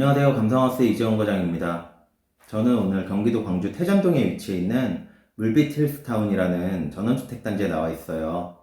안녕하세요. 감성하우스 이재원 과장입니다. 저는 오늘 경기도 광주 태전동에 위치해 있는 물빛 힐스타운이라는 전원주택 단지에 나와 있어요.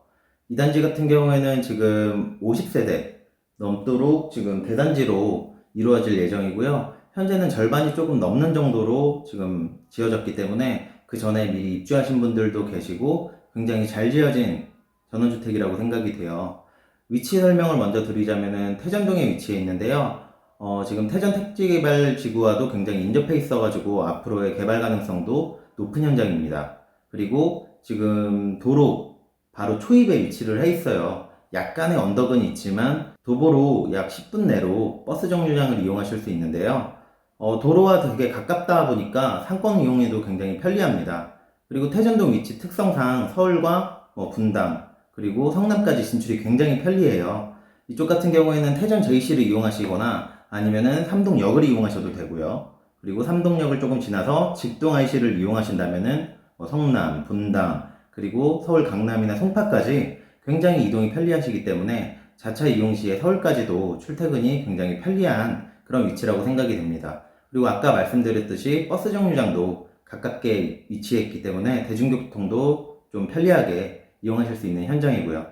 이 단지 같은 경우에는 지금 50세대 넘도록 지금 대단지로 이루어질 예정이고요. 현재는 절반이 조금 넘는 정도로 지금 지어졌기 때문에 그 전에 미리 입주하신 분들도 계시고 굉장히 잘 지어진 전원주택이라고 생각이 돼요. 위치 설명을 먼저 드리자면은 태전동에 위치해 있는데요. 어, 지금 태전 택지 개발 지구와도 굉장히 인접해 있어가지고 앞으로의 개발 가능성도 높은 현장입니다. 그리고 지금 도로 바로 초입에 위치를 해 있어요. 약간의 언덕은 있지만 도보로 약 10분 내로 버스 정류장을 이용하실 수 있는데요. 어, 도로와 되게 가깝다 보니까 상권 이용에도 굉장히 편리합니다. 그리고 태전동 위치 특성상 서울과 뭐 분당 그리고 성남까지 진출이 굉장히 편리해요. 이쪽 같은 경우에는 태전 JC를 이용하시거나 아니면은 삼동역을 이용하셔도 되고요. 그리고 삼동역을 조금 지나서 직동 IC를 이용하신다면은 뭐 성남, 분당, 그리고 서울 강남이나 송파까지 굉장히 이동이 편리하시기 때문에 자차 이용 시에 서울까지도 출퇴근이 굉장히 편리한 그런 위치라고 생각이 됩니다. 그리고 아까 말씀드렸듯이 버스 정류장도 가깝게 위치해 있기 때문에 대중교통도 좀 편리하게 이용하실 수 있는 현장이고요.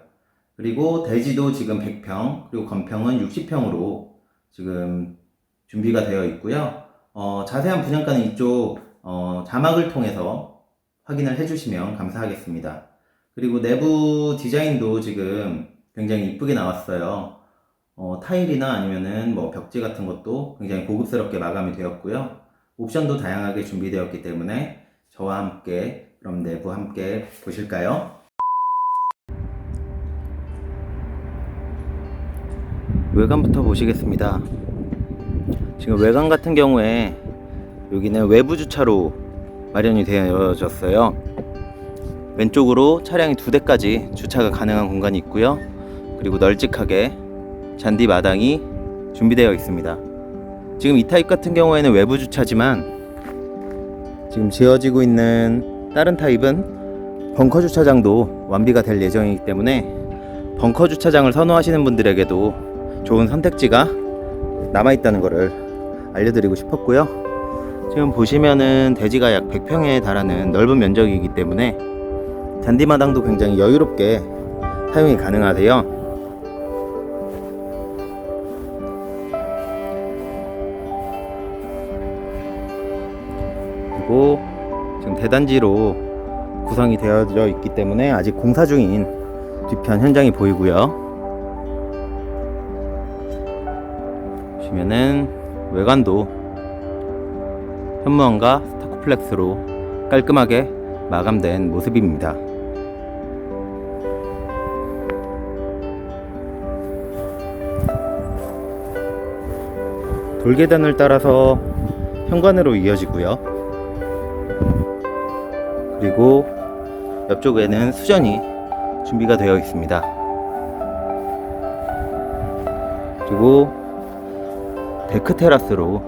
그리고 대지도 지금 100평, 그리고 건평은 60평으로 지금 준비가 되어 있고요. 어, 자세한 분양가는 이쪽 어, 자막을 통해서 확인을 해주시면 감사하겠습니다. 그리고 내부 디자인도 지금 굉장히 이쁘게 나왔어요. 어, 타일이나 아니면은 뭐 벽지 같은 것도 굉장히 고급스럽게 마감이 되었고요. 옵션도 다양하게 준비되었기 때문에 저와 함께 그럼 내부 함께 보실까요? 외관부터 보시겠습니다. 지금 외관 같은 경우에 여기는 외부 주차로 마련이 되어졌어요. 왼쪽으로 차량이 두 대까지 주차가 가능한 공간이 있고요. 그리고 널찍하게 잔디 마당이 준비되어 있습니다. 지금 이 타입 같은 경우에는 외부 주차지만 지금 지어지고 있는 다른 타입은 벙커 주차장도 완비가 될 예정이기 때문에 벙커 주차장을 선호하시는 분들에게도 좋은 선택지가 남아있다는 것을 알려드리고 싶었고요. 지금 보시면은 대지가 약 100평에 달하는 넓은 면적이기 때문에 잔디마당도 굉장히 여유롭게 사용이 가능하세요. 그리고 지금 대단지로 구성이 되어져 있기 때문에 아직 공사 중인 뒤편 현장이 보이고요. 보시면은 외관도 현무암과 스타코플렉스로 깔끔하게 마감된 모습입니다. 돌계단을 따라서 현관으로 이어지고요. 그리고 옆쪽에는 수전이 준비가 되어 있습니다. 그리고 데크 테라스로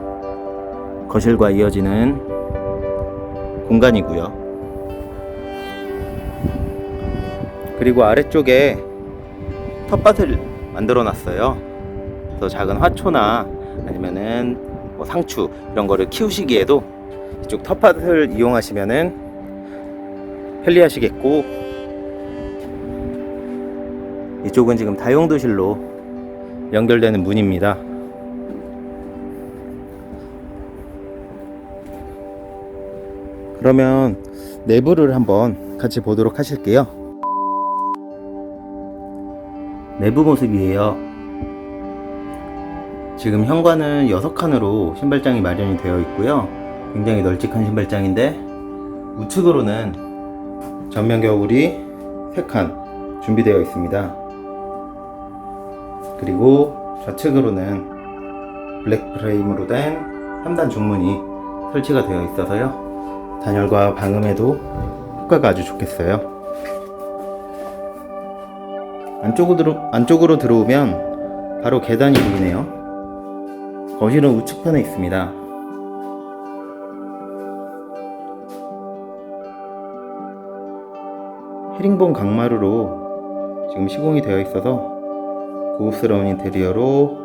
거실과 이어지는 공간이고요. 그리고 아래쪽에 텃밭을 만들어 놨어요. 그래서 작은 화초나 아니면은 뭐 상추 이런 거를 키우시기에도 이쪽 텃밭을 이용하시면은 편리하시겠고 이쪽은 지금 다용도실로 연결되는 문입니다. 그러면 내부를 한번 같이 보도록 하실게요. 내부 모습이에요. 지금 현관은 6칸으로 신발장이 마련이 되어 있고요. 굉장히 널찍한 신발장인데 우측으로는 전면 겨울이 3칸 준비되어 있습니다. 그리고 좌측으로는 블랙 프레임으로 된 3단 중문이 설치가 되어 있어서요. 단열과 방음에도 효과가 아주 좋겠어요. 안쪽으로, 안쪽으로 들어오면 바로 계단이 보이네요. 거실은 우측편에 있습니다. 헤링본 강마루로 지금 시공이 되어 있어서 고급스러운 인테리어로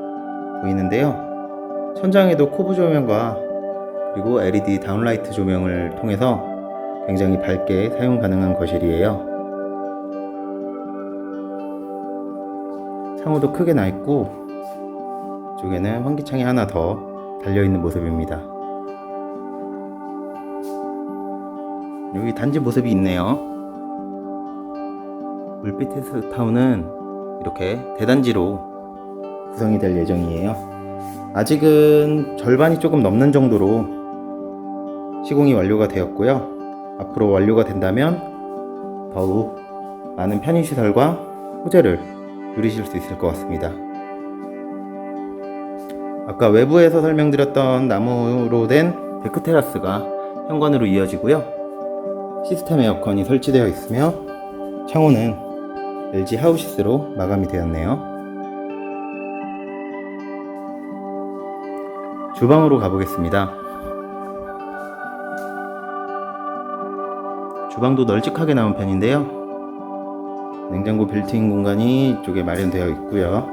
보이는데요. 천장에도 코브 조명과 그리고 LED 다운라이트 조명을 통해서 굉장히 밝게 사용 가능한 거실이에요. 창호도 크게 나 있고 쪽에는 환기창이 하나 더 달려 있는 모습입니다. 여기 단지 모습이 있네요. 물빛 타운은 이렇게 대단지로 구성이 될 예정이에요. 아직은 절반이 조금 넘는 정도로 시공이 완료가 되었고요. 앞으로 완료가 된다면 더욱 많은 편의시설과 호재를 누리실 수 있을 것 같습니다. 아까 외부에서 설명드렸던 나무로 된 데크 테라스가 현관으로 이어지고요. 시스템 에어컨이 설치되어 있으며 창호는 LG 하우시스로 마감이 되었네요. 주방으로 가보겠습니다. 주방도 널찍하게 나온 편인데요. 냉장고 빌트인 공간이 이쪽에 마련되어 있고요.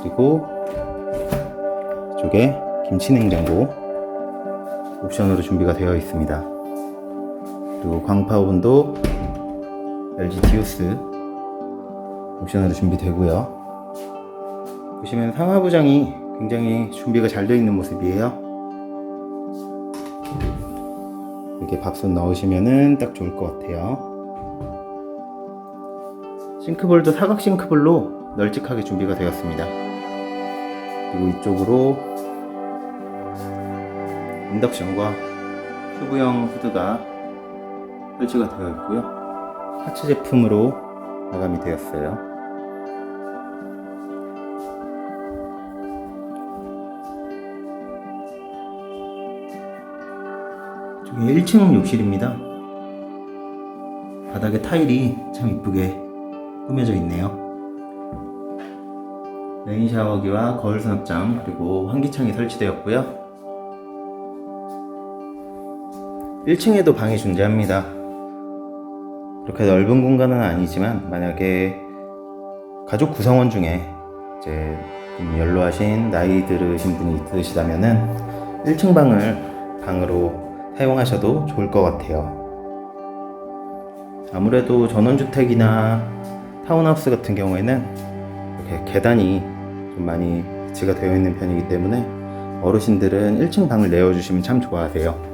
그리고 이쪽에 김치 냉장고 옵션으로 준비가 되어 있습니다. 그리고 광파 오븐도 LG 디오스 옵션으로 준비되고요. 보시면 상하부장이 굉장히 준비가 잘 되어 있는 모습이에요. 이렇게 밥솥 넣으시면은 딱 좋을 것 같아요. 싱크볼도 사각 싱크볼로 널찍하게 준비가 되었습니다. 그리고 이쪽으로 인덕션과 큐브형 후드가 설치가 되어 있고요. 하츠 제품으로 마감이 되었어요. 저기 1층 욕실입니다. 바닥에 타일이 참 이쁘게 꾸며져 있네요. 레인 샤워기와 거울 수납장 그리고 환기창이 설치되었고요. 1층에도 방이 존재합니다. 그렇게 넓은 공간은 아니지만 만약에 가족 구성원 중에 이제 좀 연로하신 나이 들으신 분이 있으시다면은 1층 방을 방으로 사용하셔도 좋을 것 같아요. 아무래도 전원주택이나 타운하우스 같은 경우에는 이렇게 계단이 좀 많이 배치가 되어 있는 편이기 때문에 어르신들은 1층 방을 내어주시면 참 좋아하세요.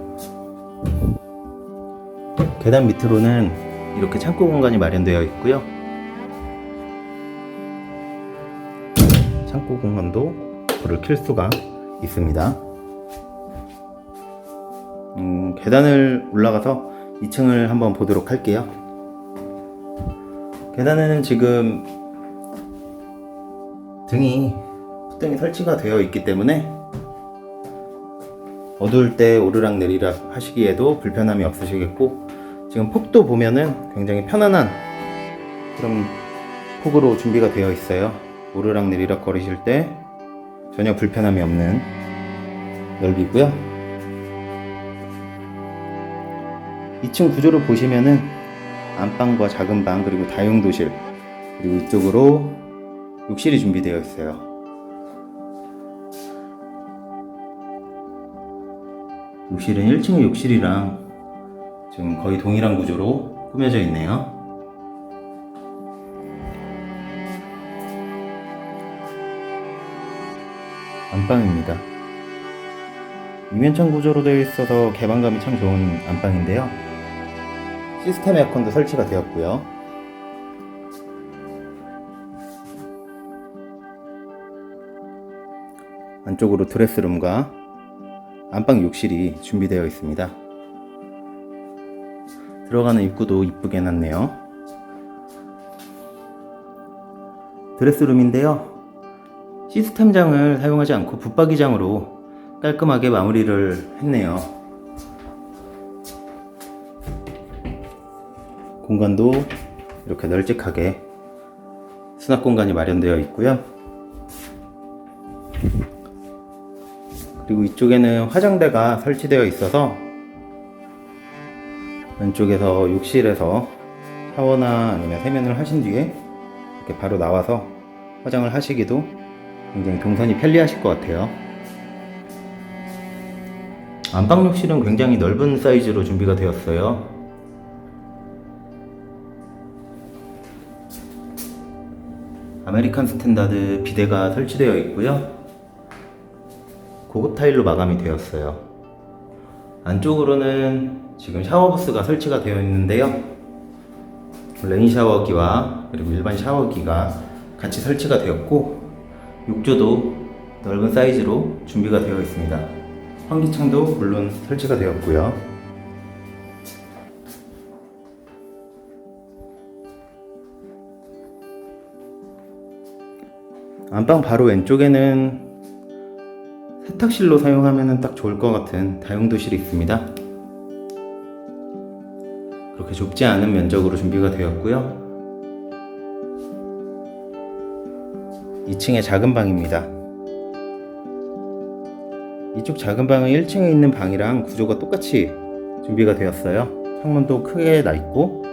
계단 밑으로는 이렇게 창고 공간이 마련되어 있고요. 창고 공간도 불을 켤 수가 있습니다. 음, 계단을 올라가서 2층을 한번 보도록 할게요. 계단에는 지금 등이 푸등이 설치가 되어 있기 때문에 어두울 때 오르락 내리락 하시기에도 불편함이 없으시겠고 지금 폭도 보면은 굉장히 편안한 그런 폭으로 준비가 되어 있어요. 오르락 내리락 거리실 때 전혀 불편함이 없는 넓이고요. 2층 구조를 보시면은 안방과 작은 방 그리고 다용 도실 그리고 이쪽으로 욕실이 준비되어 있어요. 욕실은 1층의 욕실이랑 지금 거의 동일한 구조로 꾸며져 있네요. 안방입니다. 이면창 구조로 되어 있어서 개방감이 참 좋은 안방인데요. 시스템 에어컨도 설치가 되었고요. 안쪽으로 드레스룸과 안방 욕실이 준비되어 있습니다. 들어가는 입구도 이쁘게 해놨네요. 드레스룸인데요. 시스템장을 사용하지 않고 붙박이장으로 깔끔하게 마무리를 했네요. 공간도 이렇게 널찍하게 수납 공간이 마련되어 있고요. 그리고 이쪽에는 화장대가 설치되어 있어서 왼쪽에서 욕실에서 샤워나 아니면 세면을 하신 뒤에 이렇게 바로 나와서 화장을 하시기도 굉장히 동선이 편리하실 것 같아요. 안방 욕실은 굉장히 넓은 사이즈로 준비가 되었어요. 아메리칸 스탠다드 비데가 설치되어 있고요. 고급 타일로 마감이 되었어요. 안쪽으로는 지금 샤워부스가 설치가 되어 있는데요. 레인 샤워기와 그리고 일반 샤워기가 같이 설치가 되었고 욕조도 넓은 사이즈로 준비가 되어 있습니다. 환기창도 물론 설치가 되었고요. 안방 바로 왼쪽에는 세탁실로 사용하면 딱 좋을 것 같은 다용도실이 있습니다. 그렇게 좁지 않은 면적으로 준비가 되었고요. 2층의 작은 방입니다. 이쪽 작은 방은 1층에 있는 방이랑 구조가 똑같이 준비가 되었어요. 창문도 크게 나 있고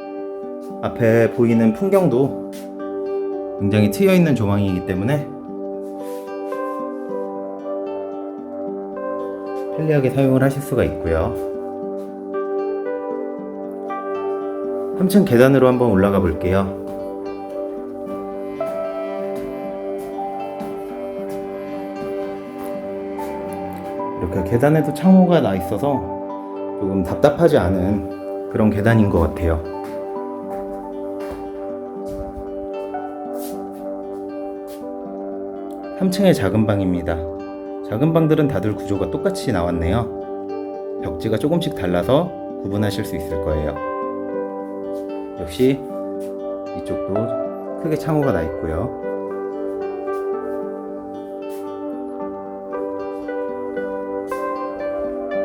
앞에 보이는 풍경도 굉장히 트여 있는 조망이기 때문에 편리하게 사용을 하실 수가 있고요. 3층 계단으로 한번 올라가 볼게요. 이렇게 계단에도 창호가 나 있어서 조금 답답하지 않은 그런 계단인 것 같아요. 삼층의 작은 방입니다. 작은 방들은 다들 구조가 똑같이 나왔네요. 벽지가 조금씩 달라서 구분하실 수 있을 거예요. 역시 이쪽도 크게 창호가 나 있고요.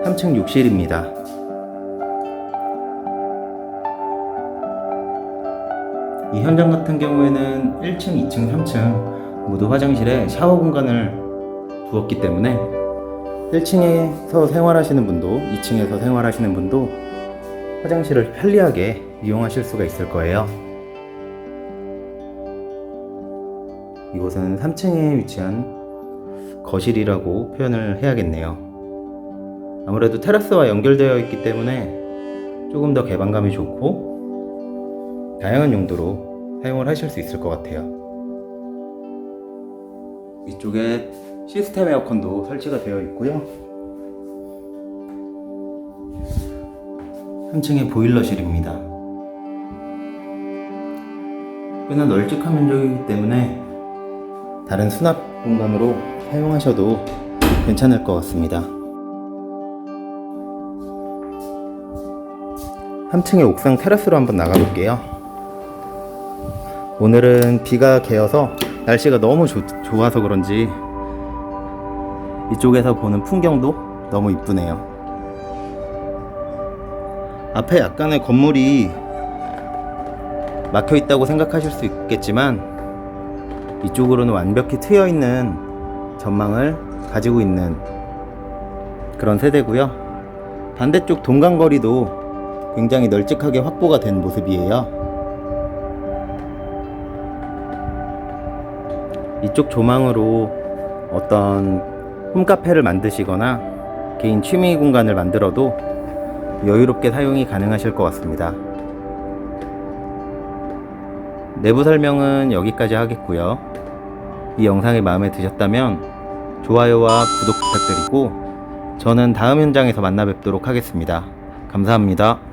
3층 욕실입니다. 이 현장 같은 경우에는 1층, 2층, 3층 모두 화장실에 샤워 공간을 두었기 때문에 1층에서 생활하시는 분도 2층에서 생활하시는 분도 화장실을 편리하게 이용하실 수가 있을 거예요. 이곳은 3층에 위치한 거실이라고 표현을 해야겠네요. 아무래도 테라스와 연결되어 있기 때문에 조금 더 개방감이 좋고 다양한 용도로 사용을 하실 수 있을 것 같아요. 위쪽에 시스템 에어컨도 설치가 되어 있고요. 3층에 보일러실입니다. 꽤나 널찍한 면적이기 때문에 다른 수납 공간으로 사용하셔도 괜찮을 것 같습니다. 3층의 옥상 테라스로 한번 나가볼게요. 오늘은 비가 개어서 날씨가 너무 좋- 좋아서 그런지 이쪽에서 보는 풍경도 너무 이쁘네요. 앞에 약간의 건물이 막혀 있다고 생각하실 수 있겠지만 이쪽으로는 완벽히 트여 있는 전망을 가지고 있는 그런 세대고요. 반대쪽 동강거리도 굉장히 널찍하게 확보가 된 모습이에요. 이쪽 조망으로 어떤 홈카페를 만드시거나 개인 취미 공간을 만들어도 여유롭게 사용이 가능하실 것 같습니다. 내부 설명은 여기까지 하겠고요. 이 영상이 마음에 드셨다면 좋아요와 구독 부탁드리고 저는 다음 현장에서 만나 뵙도록 하겠습니다. 감사합니다.